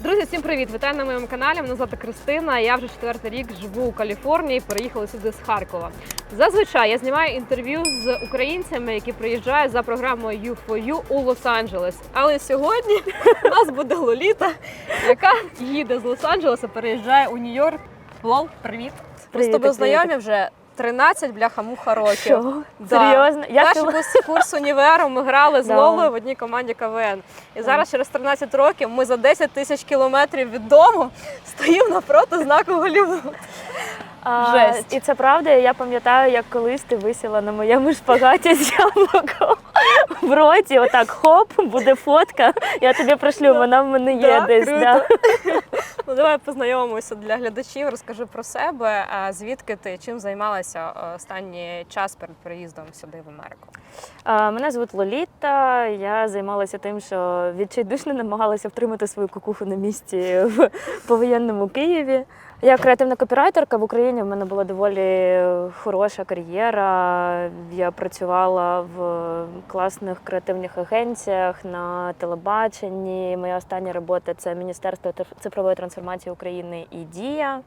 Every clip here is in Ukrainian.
Друзі, всім привіт! Вітаю на моєму каналі. Мене звати Кристина. Я вже четвертий рік живу у Каліфорнії. Переїхала сюди з Харкова. Зазвичай я знімаю інтерв'ю з українцями, які приїжджають за програмою U4U у Лос-Анджелес. Але сьогодні у нас буде Лоліта, яка їде з Лос-Анджелеса, переїжджає у Нью-Йорк. Лол, привіт! Ми з тобою привіт. знайомі вже 13 бляха-муха років. Що? Да. Серйозно? Я Перший чула- курс, курс універу ми грали з Да. Лолою в одній команді КВН. І зараз через 13 років ми за 10 тисяч кілометрів від дому стоїмо напроти знаку Голлівуд. А, Жесть. І це правда. Я пам'ятаю, як колись ти висіла на моєму шпагаті з яблуком в роті. Отак хоп, буде фотка. Я тобі пришлю, вона в мене є Да, десь. круто. Да. Ну давай познайомимося для глядачів. Розкажи про себе, а звідки ти чим займалася е, останній час перед переїздом сюди в Америку. Мене звуть Лоліта. Я займалася тим, що відчайдушно намагалася втримати свою кукуху на місці в повоєнному Києві. Я креативна копірайтерка в Україні. В мене була доволі хороша кар'єра. Я працювала в класних креативних агенціях на телебаченні. Моя остання робота це Міністерство цифрової трансформації України і Дія.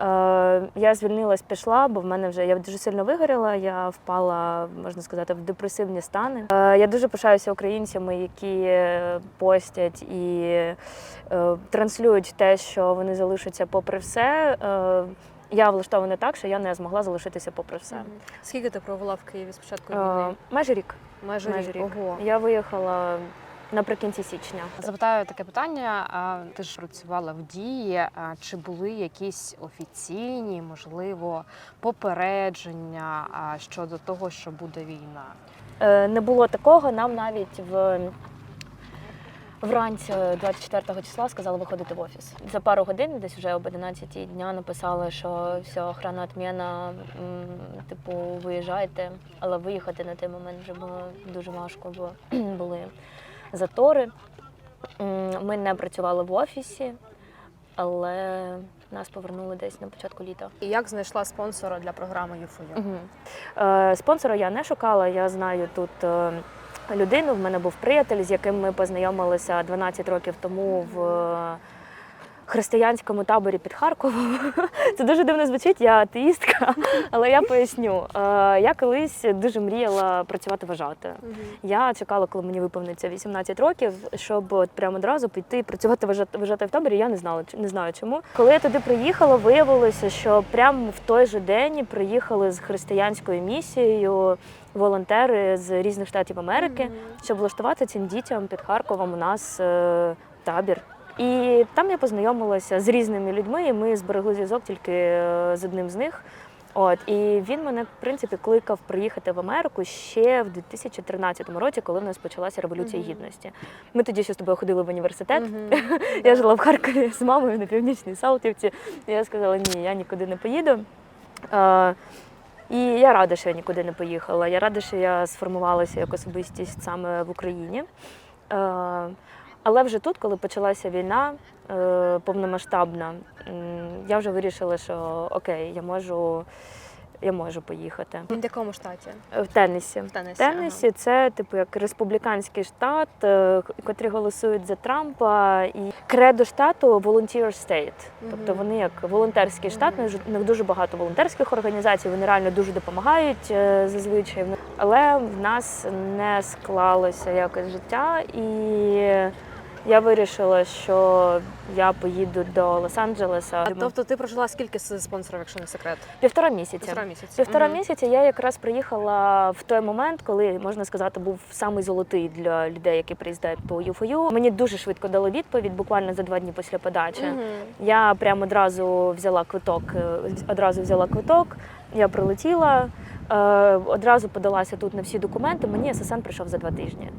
Е, Я звільнилась, пішла, бо в мене вже я дуже сильно вигоріла. Я впала, можна сказати, в депресивні стани. Е, Я дуже пишаюся українцями, які постять і е, транслюють те, що вони залишаться попри все. Е, Я влаштована так, що я не змогла залишитися попри все. Скільки ти провела в Києві з початку Е, війни? Майже рік. Майже, майже рік. рік. Ого. Я виїхала наприкінці січня. Запитаю таке питання. а, Ти ж працювала в дії. а Чи були якісь офіційні, можливо, попередження щодо того, що буде війна? Е, Не було такого. Нам навіть в вранці 24 числа сказали виходити в офіс. За пару годин, десь вже об 11 дня, написали, що все, охрана отміна, типу, виїжджайте. Але виїхати на той момент вже було дуже важко, бо були затори. Ми не працювали в офісі, але нас повернули десь на початку літа. І як знайшла спонсора для програми U4U? Мгм. Е, Спонсора я не шукала. Я знаю тут е, людину. В мене був приятель, з яким ми познайомилися 12 років тому в е, християнському таборі під Харковом. Це дуже дивно звучить, я атеїстка, але я поясню. Е, Я колись дуже мріяла працювати вважати. Я чекала, коли мені виповниться 18 років, щоб от прямо одразу піти працювати вважати, в таборі. Я не знала, не знаю чому. Коли я туди приїхала, виявилося, що прямо в той же день приїхали з християнською місією волонтери з різних штатів Америки, щоб влаштувати цим дітям під Харковом у нас е, табір. І там я познайомилася з різними людьми, і ми зберегли зв'язок тільки е, з одним з них. От і він мене в принципі кликав приїхати в Америку ще в 2013 році, коли в нас почалася революція Мгм. гідності. Ми тоді ще з тобою ходили в університет. Мгм. Я жила в Харкові з мамою на північній Салтівці. Я сказала, ні, я нікуди не поїду. Е, і я рада, що я нікуди не поїхала. Я рада, що я сформувалася як особистість саме в Україні. Е, але вже тут, коли почалася війна е, повномасштабна, я вже вирішила, що окей, я можу, я можу поїхати. В якому штаті? Е, В Теннесі. В Теннесі. Теннесі це типу як республіканський штат, е, котрі голосують за Трампа, і кредо штату volunteer state. Тобто вони як волонтерський штат, у них ж- у них дуже багато волонтерських організацій, вони реально дуже допомагають зазвичай. Але в нас не склалося якось життя, і я вирішила, що я поїду до Лос-Анджелеса. Тобто ти прожила скільки з спонсором, якщо не секрет? Півтора місяця. Півтора місяця. Півтора Мгм. місяця я якраз приїхала в той момент, коли можна сказати, був самий золотий для людей, які приїздають по UFOU. Мені дуже швидко дали відповідь, буквально за два дні після подачі. Мгм. Я прямо одразу взяла квиток, е, одразу взяла квиток. Я прилетіла, е, одразу подалася тут на всі документи. Мені ССН прийшов за два тижні.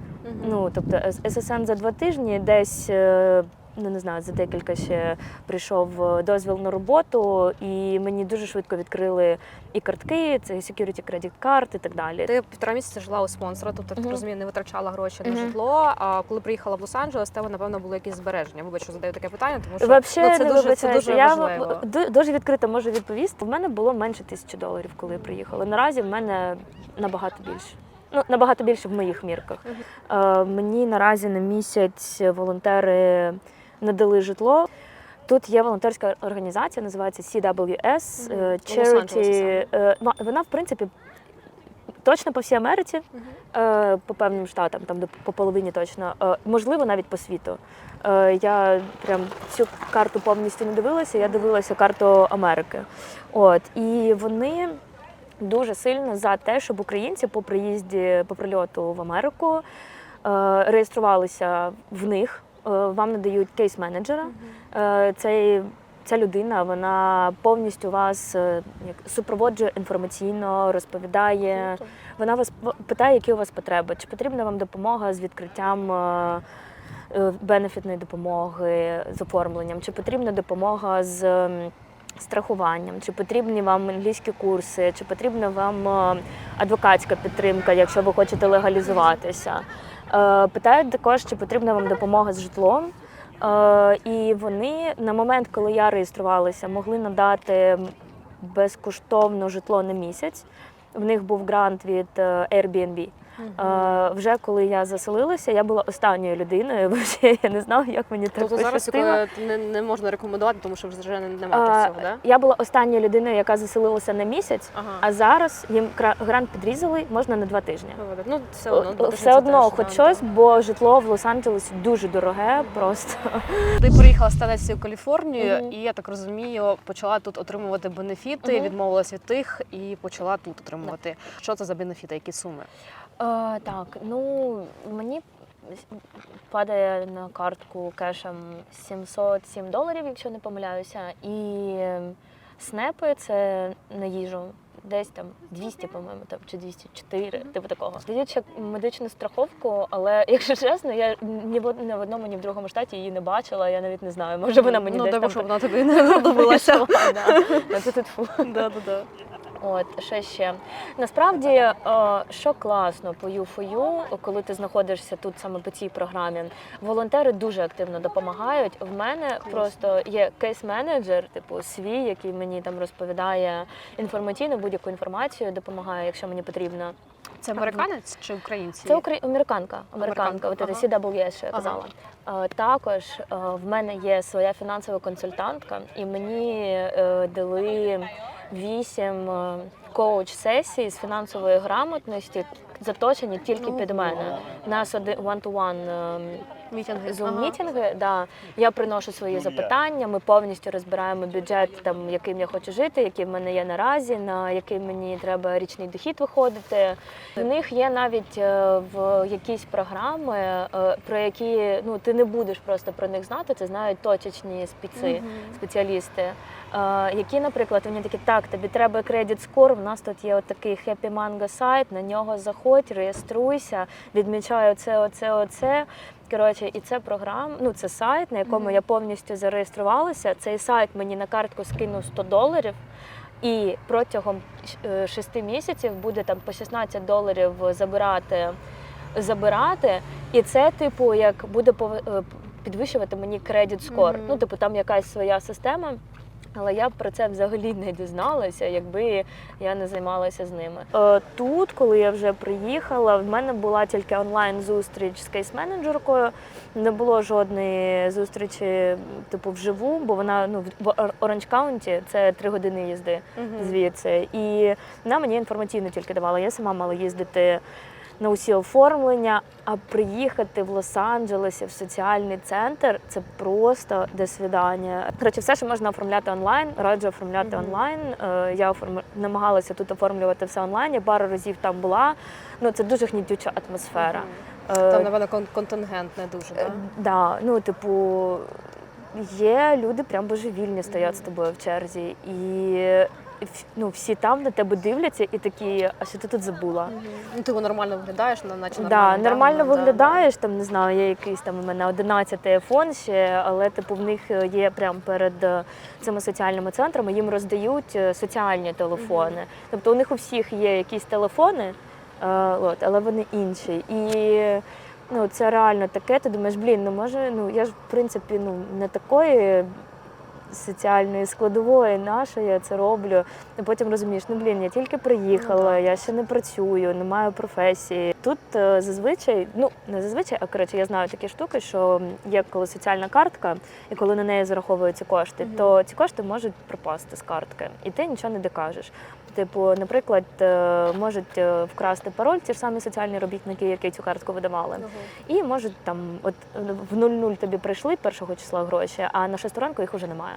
Ну тобто С- ССН за два тижні десь. е, Ну, не знаю, за декілька ще прийшов е, дозвіл на роботу, і мені дуже швидко відкрили і картки, це security credit card і так далі. Ти півтора місяця жила у спонсора, тобто ти Мгм. розумію, не витрачала гроші на житло. А коли приїхала в Лос-Анджелес, тебе напевно були якісь збереження. Вибач, що задаю таке питання, тому що Вообще ну, це не дуже це дуже я важливо. дуже відкрито можу відповісти. В мене було менше тисячі доларів, коли я приїхала. Наразі в мене набагато більше. Ну, набагато більше в моїх мірках. Е, мені наразі на місяць волонтери надали житло. Тут є волонтерська організація, називається CWS е, Charity. Е, Вона, в принципі, точно по всій Америці, е, по певним штатам, там по половині точно, е, можливо, навіть по світу. Е, Я прям цю карту повністю не дивилася, я дивилася карту Америки. От і вони дуже сильно за те, щоб українці по приїзді по прильоту в Америку е, реєструвалися в них. Е, Вам надають кейс-менеджера. Е, Цей Ця людина вона повністю вас е, як супроводжує інформаційно, розповідає. Вона вас питає, які у вас потреби, чи потрібна вам допомога з відкриттям е, е, бенефітної допомоги, з оформленням, чи потрібна допомога з страхуванням, чи потрібні вам англійські курси, чи потрібна вам е, адвокатська підтримка, якщо ви хочете легалізуватися. Е, Питають також, чи потрібна вам допомога з житлом. Е, І вони на момент, коли я реєструвалася, могли надати безкоштовно житло на місяць. В них був грант від Airbnb. Е, Вже коли я заселилася, я була останньою людиною. Взагалі я не знала, як мені так Тобто зараз пощастило. не, не можна рекомендувати, тому що вже не- немає А, цього, да? Я була останньою людиною, яка заселилася на місяць, Ага. а зараз їм кра- грант підрізали, можна на два тижні. Ну, все одно, О- два тижні Все це одно, теж, хоч да, щось, да. бо житло в Лос-Анджелесі дуже дороге, просто Ти приїхала з Теннессі в Каліфорнію, Мгм. і я так розумію, почала тут отримувати бенефіти, Мгм. відмовилася від тих і почала тут отримувати. Що це за бенефіти, які суми? Е, так, ну мені падає на картку кешем 707 доларів, якщо не помиляюся. І снепи це на їжу. Десь там 200, по-моєму, там чи 204, типу такого. Дають ще медичну страховку, але якщо чесно, я ні в ні в одному, ні в другому штаті її не бачила. Я навіть не знаю. Може вона мені ну, десь там Бог, щоб вона тобі не знадобилася. Ну. Да, да, да. От ще ще насправді, е, що класно по U4U, коли ти знаходишся тут саме по цій програмі, волонтери дуже активно допомагають. В мене просто є кейс-менеджер, типу свій, який мені там розповідає інформаційно будь-яку інформацію, допомагає, якщо мені потрібно. Це американець чи українці? Це укра... американка. Американка, Американка, от це CWS, що я казала. Е, Також е, в мене є своя фінансова консультантка, і мені дали вісім е, коуч-сесій з фінансової грамотності, заточені тільки Ну, під мене. У нас one-to-one ем, Мітинги. Zoom мітинги. Да. Я приношу свої запитання. Ми повністю розбираємо бюджет, там яким я хочу жити, який в мене є наразі, на який мені треба річний дохід виходити. В них є навіть е, в якісь програми, е, про які ну ти не будеш просто про них знати. Це знають точечні спеці, спеціалісти. Які, наприклад, вони такі, так, тобі треба кредит скор. У нас тут є от такий Happy Mango сайт, на нього заходь, реєструйся, відмічай оце, оце, оце. Коротше, і це програм, ну це сайт, на якому Мгм. я повністю зареєструвалася. Цей сайт мені на картку скинув 100 доларів. І протягом е, шести місяців буде там по 16 доларів забирати, забирати. І це, типу, як буде е, підвищувати мені кредит скор. Мгм. Ну, типу, там якась своя система. Але я б про це взагалі не дізналася, якби я не займалася з ними. Е, Тут, коли я вже приїхала, в мене була тільки онлайн зустріч з кейс-менеджеркою. Не було жодної зустрічі, типу, вживу, бо вона ну в Оранж Каунті це три години їзди звідси. І вона мені інформаційно тільки давала. Я сама мала їздити на усі оформлення, а приїхати в Лос-Анджелесі в соціальний центр це просто до свидання. Коротше, все, що можна оформляти онлайн, раджу оформляти Мгм. онлайн. Е, Я оформ... намагалася тут оформлювати все онлайн. Я пару разів там була. Ну це дуже гнітюча атмосфера. Е, Там, напевно, кон- контингент не дуже, Е, так? Да, ну, типу, є люди прям божевільні стоять з тобою в черзі. І ну, всі там на тебе дивляться і такі, а що ти тут забула? Ну, ти нормально виглядаєш, на- наче Да, нормально. нормально ну, да. виглядаєш, там не знаю, є якийсь там у мене 11 айфон ще, але типу в них є прямо перед е, цими соціальними центрами, їм роздають е, соціальні телефони. Тобто у них у всіх є якісь телефони, е, от, але вони інші. І ну, це реально таке. Ти думаєш, блін, ну може, ну я ж в принципі ну не такої соціальної складової нашої я це роблю. І потім розумієш, ну блін, я тільки приїхала, я ще не працюю, не маю професії. Тут е, зазвичай, ну не зазвичай, а коротше, я знаю такі штуки, що є коли соціальна картка, і коли на неї зараховуються кошти, угу. то ці кошти можуть пропасти з картки, і ти нічого не докажеш. Типу, наприклад, е, можуть е, вкрасти пароль ті ж самі соціальні робітники, які цю картку видавали. І можуть там, от в 0-0 тобі прийшли першого числа гроші, а на шесту ранку їх уже немає.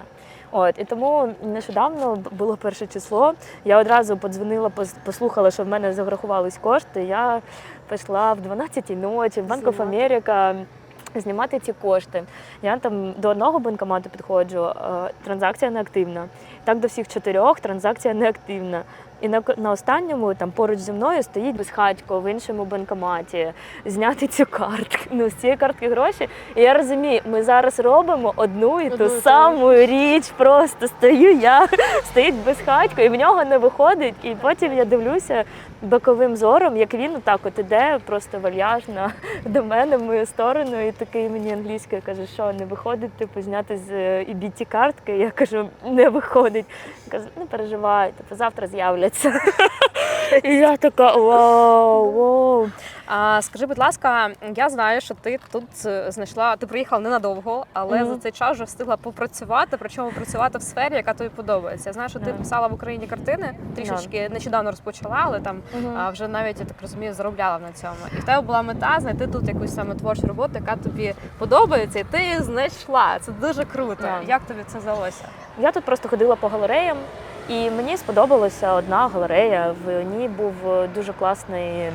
От і тому нещодавно було перше число. Я одразу подзвонила, послухала, що в мене зарахувались кошти. Я пішла в 12-й ночі в Банк of Знімати. Ці кошти. Я там до одного банкомату підходжу, транзакція транзакція неактивна. Так до всіх чотирьох транзакція неактивна. І на, на останньому там поруч зі мною стоїть безхатько в іншому банкоматі зняти цю картку. Ну, з цієї картки гроші. І я розумію, ми зараз робимо одну і Одну ту саму річ. Просто стою я, стоїть безхатько, і в нього не виходить. І потім я дивлюся боковим зором, як він отак от іде, просто вальяжно до мене в мою сторону, і такий мені англійською каже, що не виходить, типу, зняти з EBT картки. Я кажу, не виходить. Каже, не переживай, типу, завтра з'являться. І я така вау, вау. А скажи, будь ласка, я знаю, що ти тут е, знайшла, ти приїхала ненадовго, але Мгм. за цей час вже встигла попрацювати, причому працювати в сфері, яка тобі подобається. Я знаю, що ти писала в Україні картини, трішечки нещодавно розпочала, але там а, вже навіть я так розумію, заробляла на цьому. І в тебе була мета знайти тут якусь саме творчу роботу, яка тобі подобається, і ти її знайшла. Це дуже круто. Да. Як тобі це вдалося? Я тут просто ходила по галереям, і мені сподобалася одна галерея. В ній був дуже класний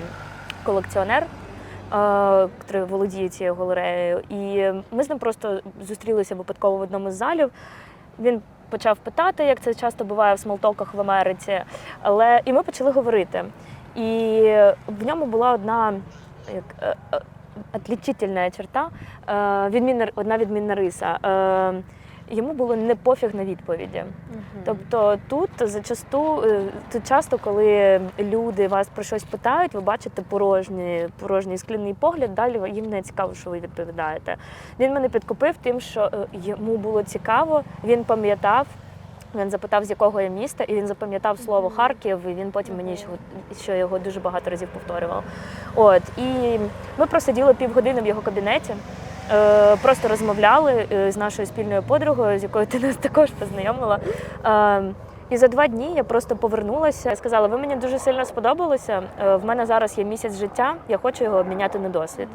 колекціонер, е, який володіє цією галереєю. І ми з ним просто зустрілися випадково в одному з залів. Він почав питати, як це часто буває в смолтоках в Америці. Але і ми почали говорити. І в ньому була одна як, е, е, отлічительна черта, е, відмінна, одна відмінна риса. Е, Йому було не пофіг на відповіді. Тобто тут зачасту е, тут часто, коли люди вас про щось питають, ви бачите порожній, порожній скляний погляд, далі їм не цікаво, що ви відповідаєте. Він мене підкупив тим, що е, йому було цікаво, він пам'ятав. Він запитав, з якого я міста, і він запам'ятав слово Харків, і він потім мені ще, ще його дуже багато разів повторював. От і ми просиділи півгодини в його кабінеті. Е, просто розмовляли е, з нашою спільною подругою, з якою ти нас також познайомила. Е, і за два дні я просто повернулася і сказала: ви мені дуже сильно сподобалося. В мене зараз є місяць життя, я хочу його обміняти на досвід.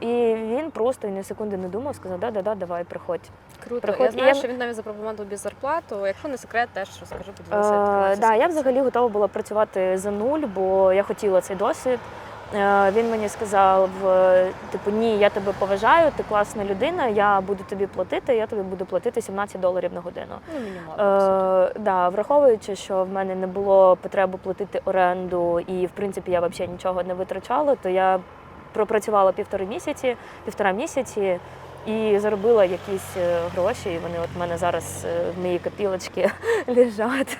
І він просто і ні секунди не думав, сказав, да, да, да, давай, приходь. Круто. Приходь, Я знаю, я- що він навіть запропонував тобі зарплату. Якщо не секрет, теж розкажи, поділися. Інформацією я взагалі готова була працювати за нуль, бо я хотіла цей досвід. Е, Він мені сказав: е, типу, ні, я тебе поважаю, ти класна людина, я буду тобі платити, я тобі буду платити 17 доларів на годину. Ну, мінімально. Е, да, враховуючи, що в мене не було потреби платити оренду, і в принципі я взагалі нічого не витрачала, то я пропрацювала півтори місяці, півтора місяці і заробила якісь е, гроші. І вони от в мене зараз е, в моїй копілочці лежать,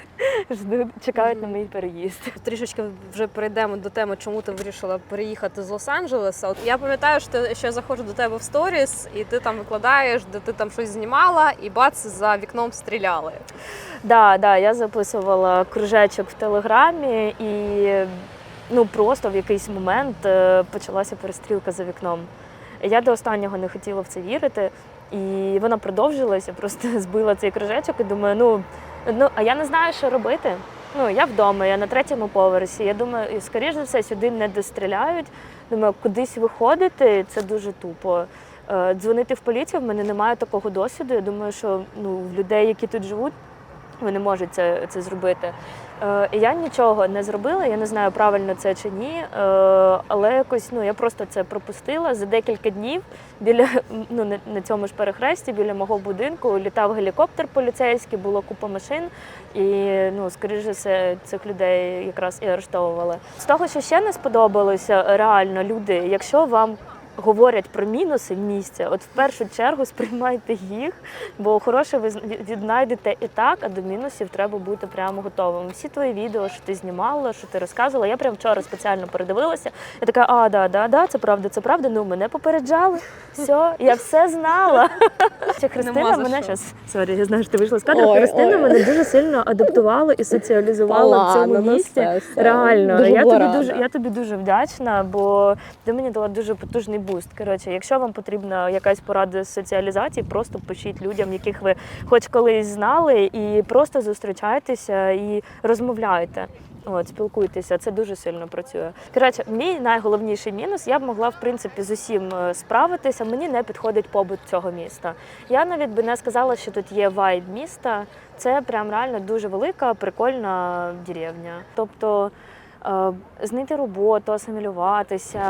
ждуть, чекають на мій переїзд. Трішечки вже перейдемо до теми, чому ти вирішила переїхати з Лос-Анджелеса. От я пам'ятаю, що, що я заходжу до тебе в сторіс, і ти там викладаєш, де ти там щось знімала, і бац за вікном стріляли. Да, да, я записувала кружечок в телеграмі і ну просто в якийсь момент е, почалася перестрілка за вікном. Я до останнього не хотіла в це вірити, і вона продовжилася, просто збила цей кружечок і думаю, ну, ну а я не знаю, що робити. Ну, я вдома, я на третьому поверсі. Я думаю, скоріш за все, сюди не достріляють. Думаю, кудись виходити, це дуже тупо. Е, Дзвонити в поліцію, в мене немає такого досвіду. Я думаю, що ну, в людей, які тут живуть, вони можуть це, це зробити. Е, я нічого не зробила, я не знаю, правильно це чи ні. Е, але якось ну, я просто це пропустила за декілька днів біля ну, на, на цьому ж перехресті, біля мого будинку, літав гелікоптер поліцейський, було купа машин, і ну, скоріше все, цих людей якраз і арештовували. З того, що ще не сподобалося, реально люди, якщо вам говорять про мінуси в місті, от в першу чергу сприймайте їх, бо хороше ви віднайдете і так, а до мінусів треба бути прямо готовим. Всі твої відео, що ти знімала, що ти розказувала, я прям вчора спеціально передивилася. Я така, а, да, да, да, це правда, це правда. Ну, мене попереджали. Все, я все знала. Ще Христина мене зараз, сорі, я знаю, що ти вийшла з кадру. Христина мене дуже сильно адаптувала і соціалізувала в цьому місті. Реально, я тобі дуже я тобі дуже вдячна, бо ти мені дала дуже потужний буст. Коротше, якщо вам потрібна якась порада з соціалізації, просто пишіть людям, яких ви хоч колись знали, і просто зустрічайтеся і розмовляйте. От, спілкуйтеся, це дуже сильно працює. Коротше, мій найголовніший мінус, я б могла в принципі з усім е, справитися. Мені не підходить побут цього міста. Я навіть би не сказала, що тут є вайб міста. Це прям реально дуже велика, прикольна деревня. Тобто знайти роботу, асимілюватися,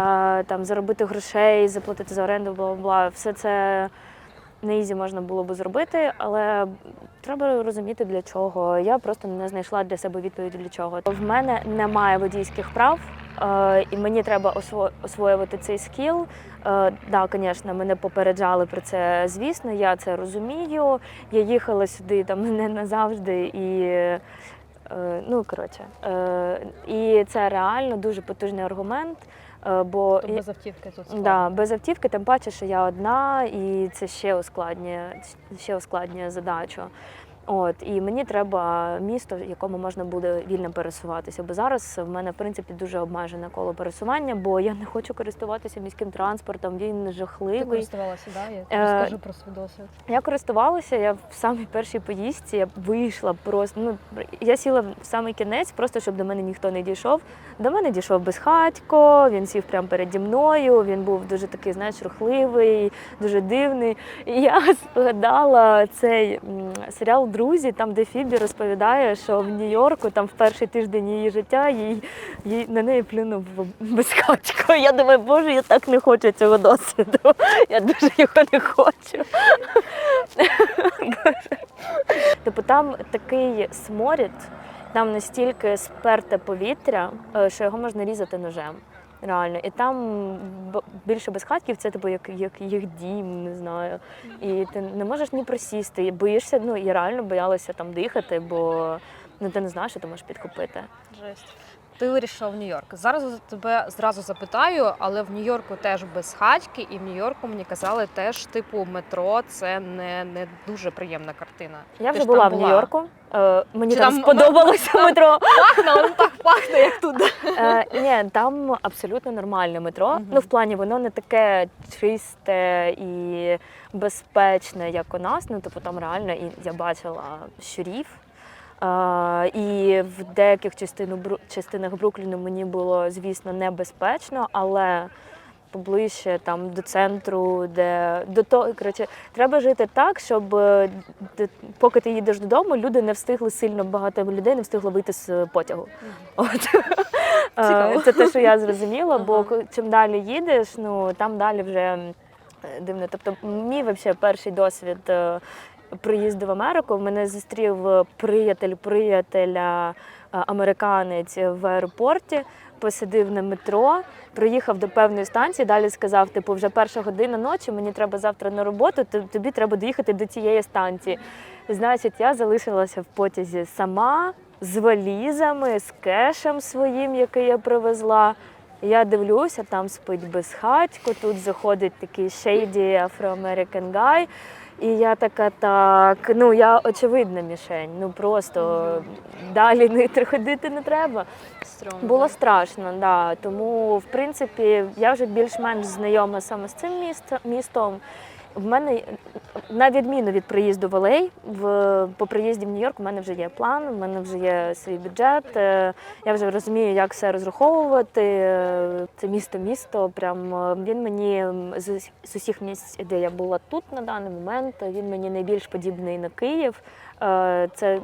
там заробити грошей, заплатити за оренду, бла бла. Все це не ізі можна було би зробити, але треба розуміти для чого. Я просто не знайшла для себе відповіді для чого. В мене немає водійських прав. е, І мені треба осво- освоювати цей скіл. Е, Да, звісно, мене попереджали про це. Звісно, я це розумію. Я їхала сюди там не назавжди і. Е, Ну, коротше, е, і це реально дуже потужний аргумент. е, Бо Тобто без автівки тут складно. Да, без автівки, тим паче, що я одна, і це ще ускладнює, ще ускладнює задачу. От і мені треба місто, в якому можна буде вільно пересуватися. Бо зараз в мене в принципі дуже обмежене коло пересування, бо я не хочу користуватися міським транспортом. Він Ти жахливий. користувалася, да? Я Е, розкажи про свій досвід. Я користувалася, я в самій першій поїздці я вийшла просто. Ну я сіла в самий кінець, просто щоб до мене ніхто не дійшов. До мене дійшов безхатько, він сів прямо переді мною. Він був дуже такий, знаєш, рухливий, дуже дивний. І я згадала цей серіал Друзі, там де Фібі розповідає, що в Нью-Йорку там в перший тиждень її життя їй, їй на неї плюнув безхатько. Я думаю, боже, я так не хочу цього досвіду. Я дуже його не хочу. Типу там такий сморід, там настільки сперте повітря, е, що його можна різати ножем. Реально. І там більше безхатків, це типу як, як їх дім, не знаю. І ти не можеш ні просісти, і боїшся, ну я реально боялася там дихати, бо ну ти не знаєш, що ти можеш підкупити. Жесть. Ти вирішив в Нью-Йорк. Зараз тебе зразу запитаю, але в Нью-Йорку теж без хатьки, і в Нью-Йорку мені казали теж, типу, метро це не, не дуже приємна картина. Я вже була там в Нью-Йорку. Е, мені Чи там там сподобалося метро. Пахне, але так пахне, як тут. Е, ні, там абсолютно нормальне метро. Мгм. Ну, в плані воно не таке чисте і безпечне, як у нас. Ну, типу, там реально і я бачила щурів. І в деяких частинах Брукліну мені було, звісно, небезпечно, але поближче там до центру, де до того, коротше, треба жити так, щоб е, поки ти їдеш додому, люди не встигли сильно багато людей не встигло вийти з потягу. От. Цікаво. Це те, що я зрозуміла, бо чим далі їдеш, ну там далі вже е, дивно. Тобто, мій вообще перший досвід е, приїзду в Америку. Мене зустрів е, приятель приятеля е, американець в аеропорті. Посидив на метро, приїхав до певної станції. Далі сказав: типу, вже перша година ночі, мені треба завтра на роботу. то- Тобі треба доїхати до цієї станції. Значить, я залишилася в потязі сама з валізами, з кешем своїм, який я привезла. Я дивлюся, там спить безхатько, тут заходить такий шейді афроамерикан гай. І я така, так, ну я очевидна мішень. Ну просто далі не ходити не треба. Стромно. Було страшно, да. Тому, в принципі, я вже більш-менш знайома саме з цим місто- містом. В мене, на відміну від приїзду в Олей, в, по приїзді в Нью-Йорк, у мене вже є план, у мене вже є свій бюджет. е, Я вже розумію, як все розраховувати. е, Це місто-місто. Прям е, він мені з, усіх місць, де я була тут на даний момент, він мені найбільш подібний на Київ. Це,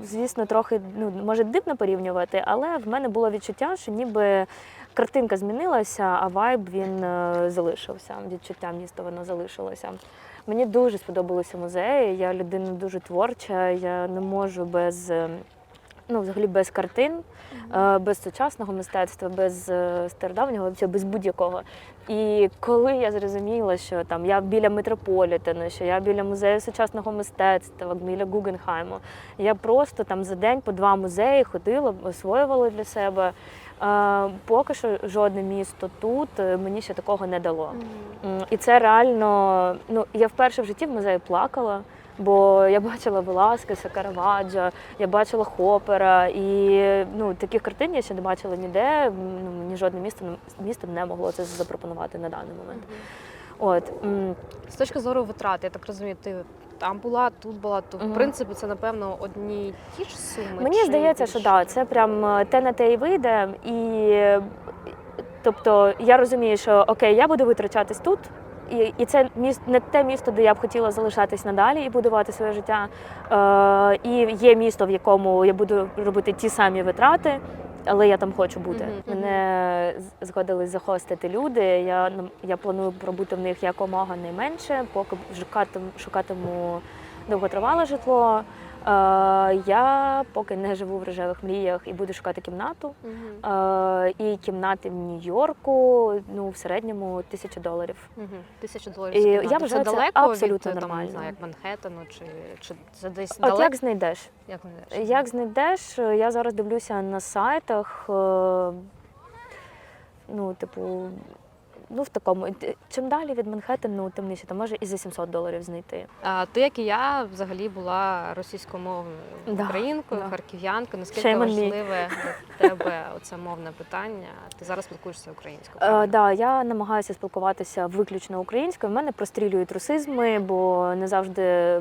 звісно, трохи ну, може дивно порівнювати, але в мене було відчуття, що ніби картинка змінилася, а вайб він е, залишився. Відчуття міста воно залишилося. Мені дуже сподобалися музеї. Я людина дуже творча. Я не можу без е, ну, взагалі без картин, е, без сучасного мистецтва, без стародавнього, взагалі без будь-якого. І коли я зрозуміла, що там я біля метрополітену, що я біля музею сучасного мистецтва, біля Гугенхайму, я просто там за день по два музеї ходила, освоювала для себе. Поки що жодне місто тут е, мені ще такого не дало. М, І це реально, ну я вперше в житті в музеї плакала, бо я бачила Веласкеса, Караваджо, я бачила Хопера, і ну таких картин я ще не бачила ніде. Ну мені жодне місто місто не могло це запропонувати на даний момент. От м, З точки зору витрат, я так розумію, ти там була, тут була, то Мгм. в принципі це напевно одні й ті ж суми. Мені чи здається, що більше? да, це прям е, те на те і вийде. І е, тобто я розумію, що окей, я буду витрачатись тут. І, і це міст не те місто, де я б хотіла залишатись надалі і будувати своє життя. Е, і є місто, в якому я буду робити ті самі витрати, але я там хочу бути. Мене згодились захостити люди. Я я планую пробути в них якомога найменше, поки шукатиму, шукатиму довготривале житло. Е, я поки не живу в рожевих мріях і буду шукати кімнату. Е, і кімнати в Нью-Йорку ну в середньому тисячу доларів. Мгм. Тисяча доларів. І я вважаю, це далеко абсолютно від, там, нормально. не знаю, як Манхеттену, чи, чи це десь От далеко? як знайдеш? Як знаєш? Як знайдеш? Я зараз дивлюся на сайтах. е, Ну, типу, ну в такому. Чим далі від Манхеттену, тим нижче, там може і за 700 доларів знайти. А, ти, як і я, взагалі була російськомовною Да, українкою, да. харків'янкою. Наскільки Shame важливе для тебе оце мовне питання? Ти зараз спілкуєшся українською? Е, да, я намагаюся спілкуватися виключно українською. В мене прострілюють русизми, бо не завжди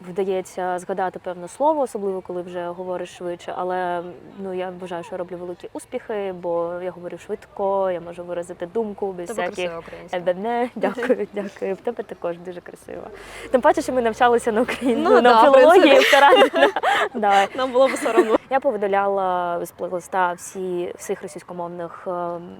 вдається згадати певне слово, особливо коли вже говориш швидше. Але ну я вважаю, що я роблю великі успіхи, бо я говорю швидко, я можу виразити думку Тебе всяких. красива українська. Ебене, дякую, дякую. В тебе також дуже красиво. Тим паче, що ми навчалися на Україні Ну, на да, філології в Тарані. Да. Нам було б соромно. Я повидаляла з плейлиста всі всіх російськомовних ем,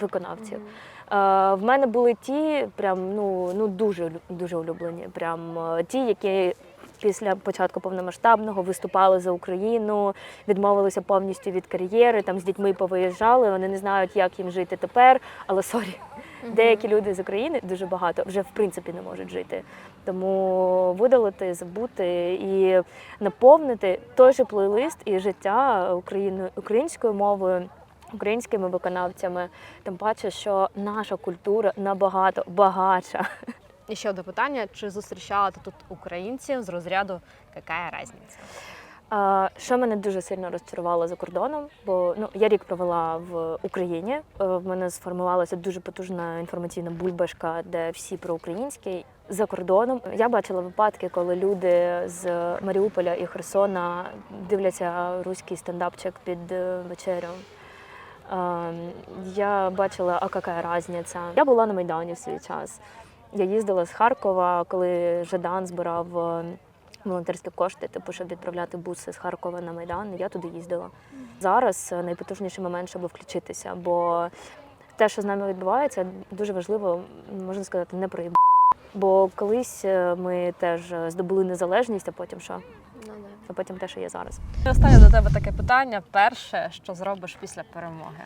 виконавців. Мгм. Е, В мене були ті, прям ну, ну дуже дуже улюблені. Прям е, ті, які після початку повномасштабного виступали за Україну, відмовилися повністю від кар'єри, там з дітьми повиїжджали. Вони не знають, як їм жити тепер. Але сорі, деякі люди з України дуже багато вже в принципі не можуть жити. Тому видалити, забути і наповнити той же плейлист і життя Україною українською мовою. Українськими виконавцями, тим паче, що наша культура набагато багатша. І ще одне питання: чи зустрічала ти тут українців з розряду яка різниця? Що мене дуже сильно розчарувало за кордоном, бо ну я рік провела в Україні. Е, В мене сформувалася дуже потужна інформаційна бульбашка, де всі проукраїнські. За кордоном я бачила випадки, коли люди з Маріуполя і Херсона дивляться руський стендапчик під е, вечерю. Ем, Я бачила, а яка різниця. Я була на Майдані в свій час. Я їздила з Харкова, коли Жадан збирав е, волонтерські кошти, типу, щоб відправляти буси з Харкова на Майдан. Я туди їздила. Зараз е, найпотужніший момент, щоб включитися, бо те, що з нами відбувається, дуже важливо, можна сказати, не проїб. Бо колись е, ми теж здобули незалежність, а потім що? Ну, А потім те, що є зараз. І Останнє до тебе таке питання: перше, що зробиш після перемоги?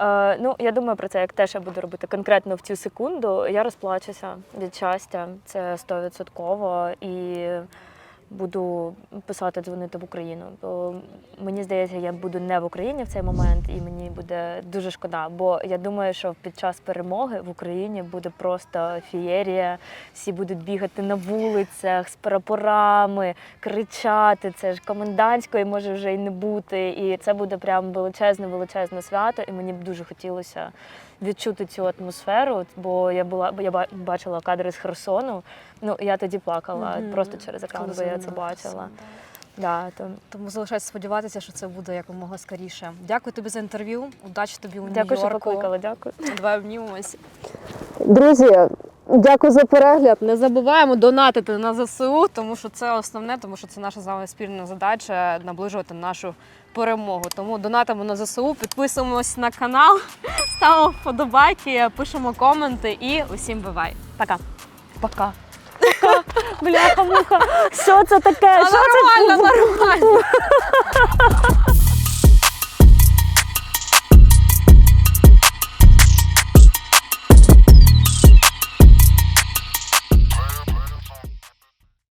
Е, ну, я думаю про це, як теж я буду робити конкретно в цю секунду. Я розплачуся від щастя, це стовідсотково. Буду писати, дзвонити в Україну. Бо мені здається, я буду не в Україні в цей момент, і мені буде дуже шкода. Бо я думаю, що під час перемоги в Україні буде просто фієрія. Всі будуть бігати на вулицях з прапорами, кричати. Це ж комендантської може вже й не бути. І це буде прям величезне, величезне свято. І мені б дуже хотілося відчути цю атмосферу. Бо я була, бо я ба- бачила кадри з Херсону. Ну я тоді плакала Мгм. просто через екран, бо я це бачила. да. То Тому залишається сподіватися, що це буде якомога скоріше. Дякую тобі за інтерв'ю. Удачі тобі у дякую, що Нью-Йорку. покликала. Дякую. Давай обнімемось. Друзі, дякую за перегляд. Не забуваємо донатити на ЗСУ, тому що це основне, тому що це наша з вами спільна задача наближувати нашу перемогу. Тому донатимо на ЗСУ, підписуємось на канал, ставимо вподобайки, пишемо коменти і усім бувай. Пока. Пока. Бляха, муха. Що це таке? Що це? Нормально, нормально.